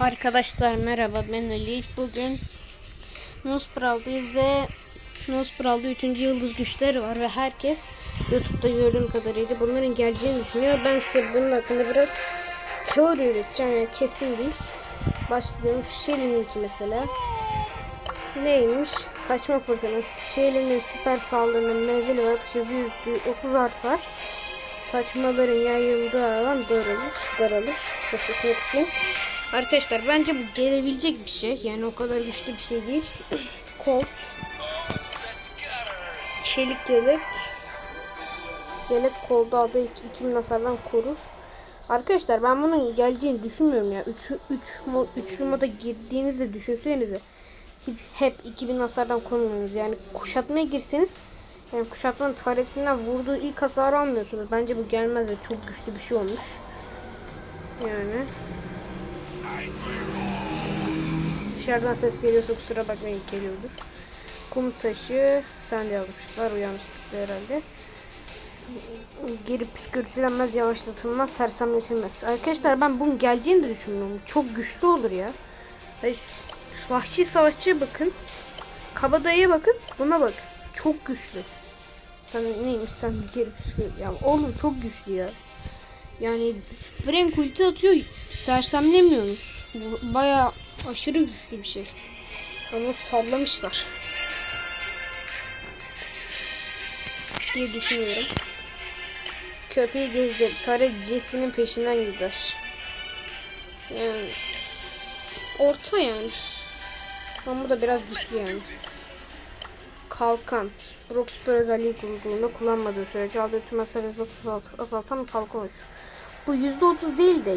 Arkadaşlar merhaba ben Ali. Bugün Nuspral'dayız ve Nuspral'da 3. yıldız güçleri var ve herkes YouTube'da gördüğüm kadarıyla bunların geleceğini düşünüyor. Ben size bunun hakkında biraz teori üreteceğim yani kesin değil. Başlayalım. Shelly'ninki mesela. Neymiş? Saçma fırtına. Shelly'nin süper saldırının atış hızı yüzde 30 artar. Saçmaların yayıldığı alan daralır. Daralır. Sesini kısayım. Arkadaşlar bence bu gelebilecek bir şey. Yani o kadar güçlü bir şey değil. Colt. Çelik yelek. Yelek kolda adı 2000 hasardan korur. Arkadaşlar ben bunun geleceğini düşünmüyorum ya. 3 3 mod, üçlü moda girdiğinizde düşünsenize. Hep, hep 2000 hasardan korumuyorsunuz. Yani kuşatmaya girseniz yani kuşatmanın tarihsinden vurduğu ilk hasarı almıyorsunuz. Bence bu gelmez ve çok güçlü bir şey olmuş. Yani. Dışarıdan ses geliyorsa kusura bakmayın geliyordur. Kum taşı sen de yazmışlar o yanlışlıkla herhalde. Geri püskürtülenmez, yavaşlatılmaz, sersemletilmez. Arkadaşlar ben bunun geleceğini de düşünmüyorum. Çok güçlü olur ya. Vahşi savaşçıya bakın. Kabadayıya bakın. Buna bak. Çok güçlü. Sen neymiş sen geri püskür. Ya oğlum çok güçlü ya. Yani Frank ulti atıyor. Sersemlemiyorsunuz. Bu baya aşırı güçlü bir şey. Ama sallamışlar. Diye düşünüyorum. Köpeği gezdir. Tara Jesse'nin peşinden gider. Yani orta yani. Ama bu da biraz güçlü yani. Kalkan. Super özelliği kurulduğunda kullanmadığı sürece aldığı tüm hasarı %36 azaltan kalkan oluşur. Bu %30 değil de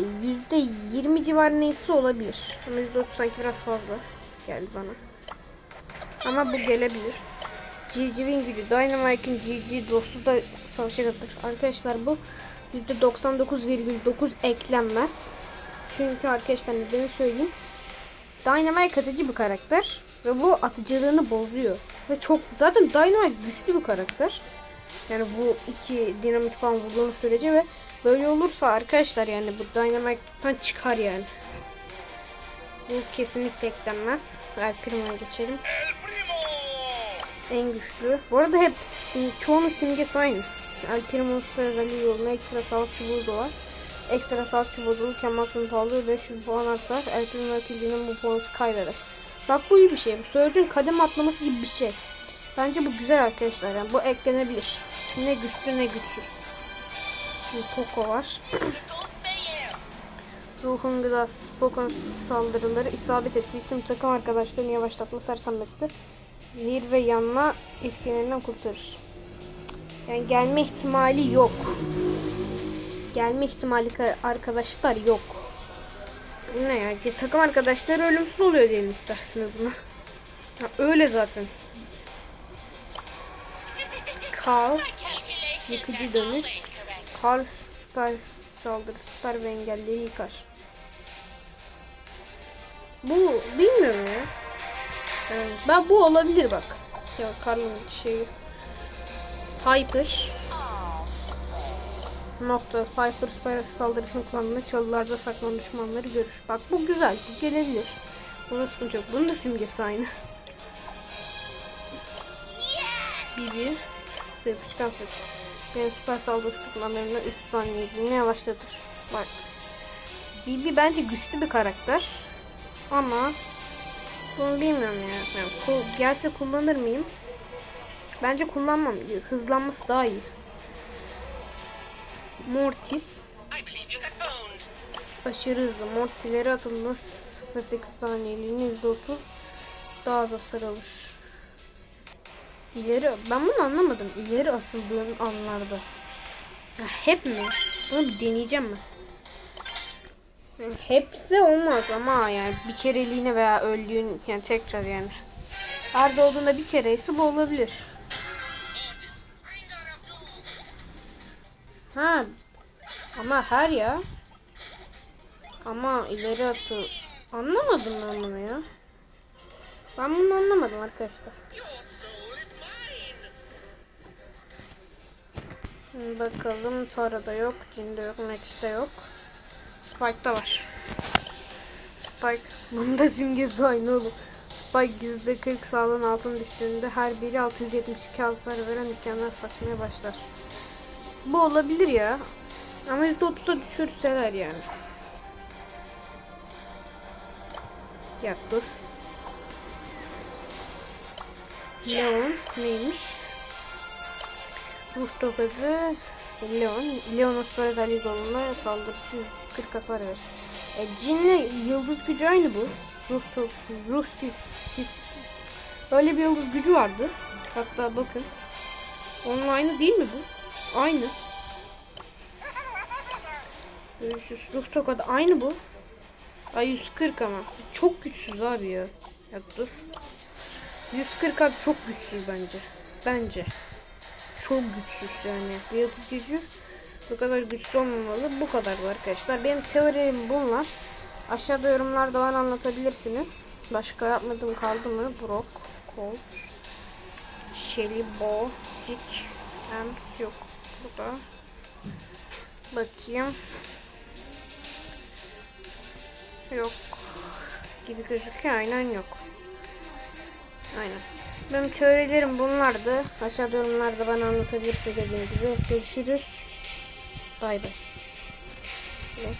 %20 civarı neyse olabilir. Ama %30 sanki biraz fazla geldi bana. Ama bu gelebilir. Civcivin gücü. Dynamite'in GG dostu da savaşa katılır. Arkadaşlar bu %99,9 eklenmez. Çünkü arkadaşlar nedeni söyleyeyim. Dynamite katıcı bir karakter. Ve bu atıcılığını bozuyor. Ve çok zaten Dynamite güçlü bir karakter. Yani bu iki dinamit falan vurduğunuz sürece ve böyle olursa arkadaşlar yani bu Dynamite'dan çıkar yani. Bu kesinlikle eklenmez. El Primo'ya geçelim. En güçlü. Bu arada hep sim, çoğunun simgesi aynı. El Primo'nun süper özelliği yoluna ekstra sağlık çubuğu doğar. Ekstra sağlık çubuğu dolurken maksimum sağlığı 500 puan artar. El Primo ikincinin bu bonusu kaybeder. Bak bu iyi bir şey. Bu Surge'ün kadem atlaması gibi bir şey. Bence bu güzel arkadaşlar. Yani bu eklenebilir. Ne güçlü ne güçsüz. Şimdi Poco var. Ruhun gıdası. Poco'nun saldırıları isabet ettiği tüm takım arkadaşlarını yavaşlatma sersemletti. Zehir ve yanma etkilerinden kurtarır. Yani gelme ihtimali yok. Gelme ihtimali arkadaşlar yok. Ne ya? Takım arkadaşları ölümsüz oluyor diyelim isterseniz buna. Ya öyle zaten. Karl yıkıcı dönüş. Karl süper saldırı süper ve engelleri yıkar. Bu bilmiyorum ya. Ben bu olabilir bak. Ya Karl'ın şeyi. Hyper. Nokta. Piper süper saldırısını kullandığında çalılarda saklanan düşmanları görür. Bak bu güzel. Bu gelebilir. Buna sıkıntı yok. Bunun da simgesi aynı. Bibi. Sırpışkan sık. Benim süper saldırı tutmalarını 3 saniyeliğine yavaşlatır. Bak. Bibi bence güçlü bir karakter. Ama bunu bilmiyorum ya. Yani gelse kullanır mıyım? Bence kullanmam. Hızlanması daha iyi. Mortis. Aşırı hızlı. Mortis'leri atıldığında 0.8 saniyeliğine %30 daha az hasar alır. İleri, ben bunu anlamadım. İleri asıldığın anlarda. Ya hep mi? Bunu bir deneyeceğim mi? Yani hepsi olmaz ama yani bir kereliğine veya öldüğün yani tekrar yani. Her doğduğunda bir kereyse bu olabilir. Ha. Ama her ya. Ama ileri atı. Anlamadım ben bunu ya. Ben bunu anlamadım arkadaşlar. Bakalım Tara'da yok, Jin'de yok, Max'te yok. Spike'da var. Spike. Bunun da simgesi aynı oğlum. Spike %40 sağlığın altına düştüğünde her biri 672 hasar veren mükemmel saçmaya başlar. Bu olabilir ya. Ama %30'a düşürseler yani. Ya dur. Leon neymiş? Ruh tokadı Leon. Leonos Paradise goluna saldırısı 40 hasar verir. E, cinle yıldız gücü aynı bu. Ruh top, ruh sis, sis. Öyle bir yıldız gücü vardı. Hatta bakın. Onun aynı değil mi bu? Aynı. Görüşürüz. Ruh tokadı aynı bu. Ay 140 ama. Çok güçsüz abi ya. Ya dur. 140 abi çok güçsüz bence. Bence. Çok güçsüz yani. Yıldız gücü bu kadar güçlü olmamalı. Bu kadar bu arkadaşlar. Benim teorim bunlar. Aşağıda yorumlarda bana anlatabilirsiniz. Başka yapmadığım kaldı mı? Brock, Colt, Shelly, Bo, Tick, Ems yok. Burada. Bakayım. Yok. Gibi gözüküyor. Aynen yok. Aynen. Benim teorilerim bunlardı. Aşağıda yorumlarda bana anlatabilirsiniz dediğim gibi. Görüşürüz. Bay bay. Evet.